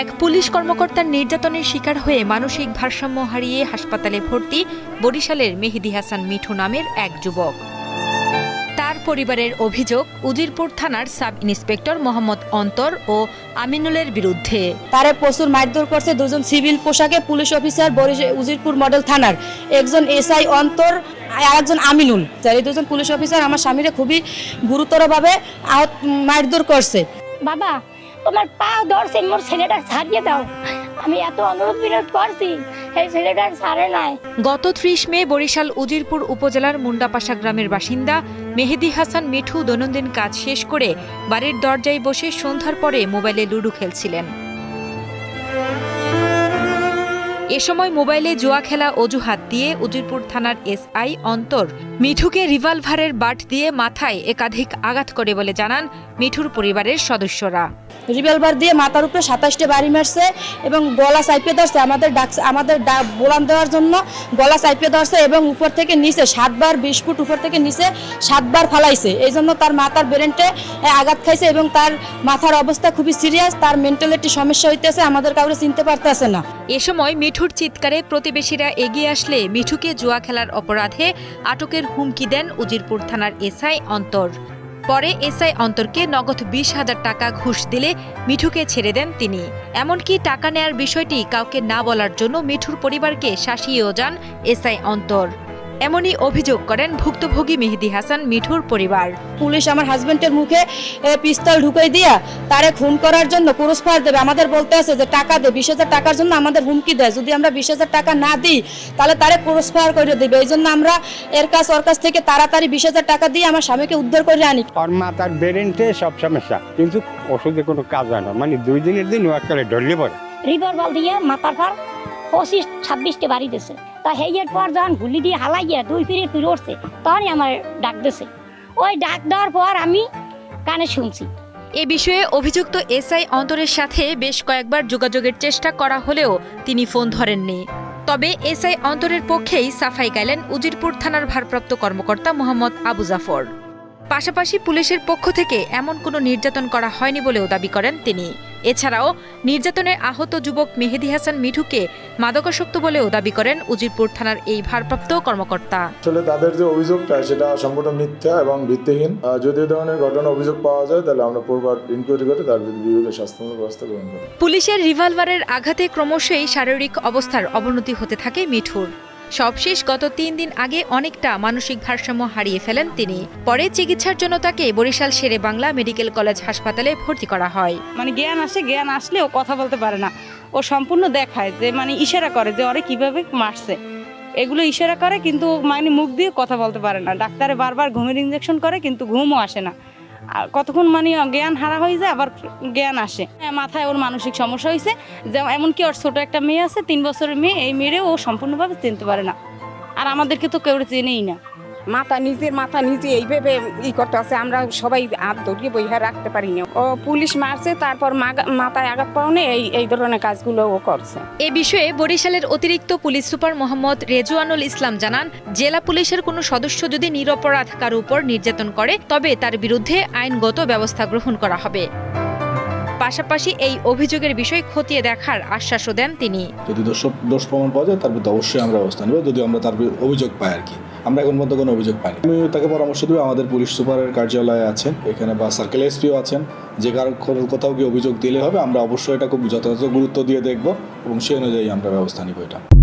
এক পুলিশ কর্মকর্তার নির্যাতনের শিকার হয়ে মানসিক ভারসাম্য হারিয়ে হাসপাতালে ভর্তি বরিশালের মেহেদি হাসান মিঠু নামের এক যুবক। তার পরিবারের অভিযোগ উজিরপুর থানার সাব ইন্সপেক্টর মোহাম্মদ অন্তর ও আমিনুলের বিরুদ্ধে। তারে প্রচুর মারধর করছে দুজন সিভিল পোশাকে পুলিশ অফিসার উজিরপুর মডেল থানার। একজন এসআই অন্তর আর একজন আমিনুল এই দুজন পুলিশ অফিসার আমার স্বামীরে খুবই গুরুতরভাবে আহত মারধর করছে। বাবা তোমার পা ধরছে, মোর ছেলেটা ছাড়িয়ে দাও। আমি এত অনুরোধ বিরোধ করছি, সেই ছেলেটা ছাড়ে নাই। গত ত্রিশ মে বরিশাল উজিরপুর উপজেলার মুন্ডাপাশা গ্রামের বাসিন্দা মেহেদি হাসান মিঠু দৈনন্দিন কাজ শেষ করে বাড়ির দরজায় বসে সন্ধ্যার পরে মোবাইলে লুডু খেলছিলেন। এ সময় মোবাইলে জুয়া খেলা অজুহাত দিয়ে উজিরপুর থানার এসআই অন্তর মিঠুকে রিভলভারের বাট দিয়ে মাথায় একাধিক আঘাত করে বলে জানান মিঠুর পরিবারের সদস্যরা। রিভলভার দিয়ে মাথার উপরে সাতাশটা বাড়ি মারছে এবং গলা চাইপে ধরছে আমাদের ডাক আমাদের বোলান দেওয়ার জন্য গলা চাইপে ধরছে এবং উপর থেকে নিচে সাতবার বিশ ফুট উপর থেকে নিচে সাতবার ফালাইছে। এই জন্য তার মাথার ব্রেনটে আঘাত খাইছে এবং তার মাথার অবস্থা খুবই সিরিয়াস তার মেন্টালিটি সমস্যা হইতেছে আমাদের কাউকে চিনতে পারতেছে না। এ সময় মিঠুর চিৎকারে প্রতিবেশীরা এগিয়ে আসলে মিঠুকে জুয়া খেলার অপরাধে আটকের হুমকি দেন উজিরপুর থানার এসআই অন্তর। পরে এসআই অন্তরকে নগদ বিশ হাজার টাকা ঘুষ দিলে মিঠুকে ছেড়ে দেন তিনি। এমনকি টাকা নেয়ার বিষয়টি কাউকে না বলার জন্য মিঠুর পরিবারকে শাসিয়েও যান এসআই অন্তর। এমনই অভিযোগ করেন ভুক্তভোগী মেহেদি হাসান মিঠুর পরিবার। পুলিশ আমার হাজবেন্ডের মুখে পিস্তল ঢুকাই দিয়া তারে খুন করার জন্য পুরুষ ফার দেবে। আমাদের বলতে আছে যে টাকা দে বিশ হাজার টাকার জন্য আমাদের হুমকি দেয়। যদি আমরা বিশ হাজার টাকা না দিই তাহলে তারে পুরুষ ফার করে দেবে। এই জন্য আমরা এর কাছ ওর কাছ থেকে তাড়াতাড়ি বিশ হাজার টাকা দিয়ে আমার স্বামীকে উদ্ধার করে আনি। ওর মাথার বেরেন্টে সব সমস্যা। কিন্তু ওষুধে কোনো কাজ হয় না। মানে দুই দিনের দিন ও এককালে ঢললে পড়ে। রিভার বল দিয়ে মাথার পর পঁচিশ, ছাব্বিশটা বাড়ি দিছে। তা হেয়ের পর যখন গুলি দিয়ে হালাইয়া দুই ফিরে ফিরে উঠছে, তখনই আমার ডাক দিছে। ওই ডাক দেওয়ার পর আমি কানে শুনছি। এ বিষয়ে অভিযুক্ত এসআই অন্তরের সাথে বেশ কয়েকবার যোগাযোগের চেষ্টা করা হলেও তিনি ফোন ধরেননি। তবে এসআই অন্তরের পক্ষেই সাফাই গেলেন উজিরপুর থানার ভারপ্রাপ্ত কর্মকর্তা মোহাম্মদ আবু জাফর। পাশাপাশি পুলিশের পক্ষ থেকে এমন কোনো নির্যাতন করা হয়নি বলেও দাবি করেন তিনি। এছাড়াও নির্যাতনে আহত যুবক মেহেদি হাসান মিঠুকে মাদকাসক্ত বলেও দাবি করেন উজিরপুর থানার এই ভারপ্রাপ্ত কর্মকর্তা। আসলে তাদের যে অভিযোগটা সেটা সম্পূর্ণ মিথ্যা এবং ভিত্তিহীন। যদি ধরনের ঘটনা অভিযোগ পাওয়া যায় তাহলে আমরা পূর্বার ইনকোয়ারি করে তার বিরুদ্ধে শাস্তিমূলক ব্যবস্থা গ্রহণ করি পুলিশের রিভলভারের আঘাতে ক্রমশই শারীরিক অবস্থার অবনতি হতে থাকে মিঠুর। সবশেষ গত তিন দিন আগে অনেকটা মানসিক ভারসাম্য হারিয়ে ফেলেন তিনি। পরে চিকিৎসার জন্য তাকে বরিশাল শেরে বাংলা মেডিকেল কলেজ হাসপাতালে ভর্তি করা হয়। মানে জ্ঞান আসে, জ্ঞান আসলে ও কথা বলতে পারে না। ও সম্পূর্ণ দেখায় যে মানে ইশারা করে যে ওরে কীভাবে মারছে। এগুলো ইশারা করে কিন্তু মানে মুখ দিয়ে কথা বলতে পারে না। ডাক্তারে বারবার ঘুমের ইঞ্জেকশন করে কিন্তু ঘুমও আসে না। কতক্ষণ মানে জ্ঞান হারা হয়ে যায় আবার জ্ঞান আসে। হ্যাঁ, মাথায় ওর মানসিক সমস্যা হয়েছে। যে এমনকি ওর ছোট একটা মেয়ে আছে তিন বছরের মেয়ে এই মেয়েরে ও সম্পূর্ণভাবে চিনতে পারে না। আর আমাদেরকে তো কেউ চেনেই না। মাথা নিজের মাথা নিজে এইভাবে ই করতে আছে আমরা সবাই হাত ধরিয়ে বইহা রাখতে পারি না ও পুলিশ মারছে তারপর মাগা- মাথায় আঘাত পাওনে এই এই ধরনের কাজগুলো ও করছে। এ বিষয়ে বরিশালের অতিরিক্ত পুলিশ সুপার মোহাম্মদ রেজওয়ানুল ইসলাম জানান জেলা পুলিশের কোনো সদস্য যদি নিরপরাধ কারও উপর নির্যাতন করে তবে তার বিরুদ্ধে আইনগত ব্যবস্থা গ্রহণ করা হবে। পাশাপাশি এই অভিযোগের বিষয় খতিয়ে দেখার আশ্বাসও দেন তিনি। যদি দোষ প্রমাণ পাওয়া যায় তার বিরুদ্ধে অবশ্যই আমরা ব্যবস্থা নেব যদি আমরা তার অভিযোগ পাই আর কি। আমরা এখন পর্যন্ত কোনো অভিযোগ পাইনি। আমি তাকে পরামর্শ দেবো, আমাদের পুলিশ সুপারের কার্যালয়ে আছেন, এখানে বা সার্কেল এসপিও আছেন, যে কারও কোনো- কোথাও গিয়ে অভিযোগ দিলে হবে, আমরা অবশ্যই এটা খুব যথাযথ গুরুত্ব দিয়ে দেখব এবং সেই অনুযায়ী আমরা ব্যবস্থা নিব এটা।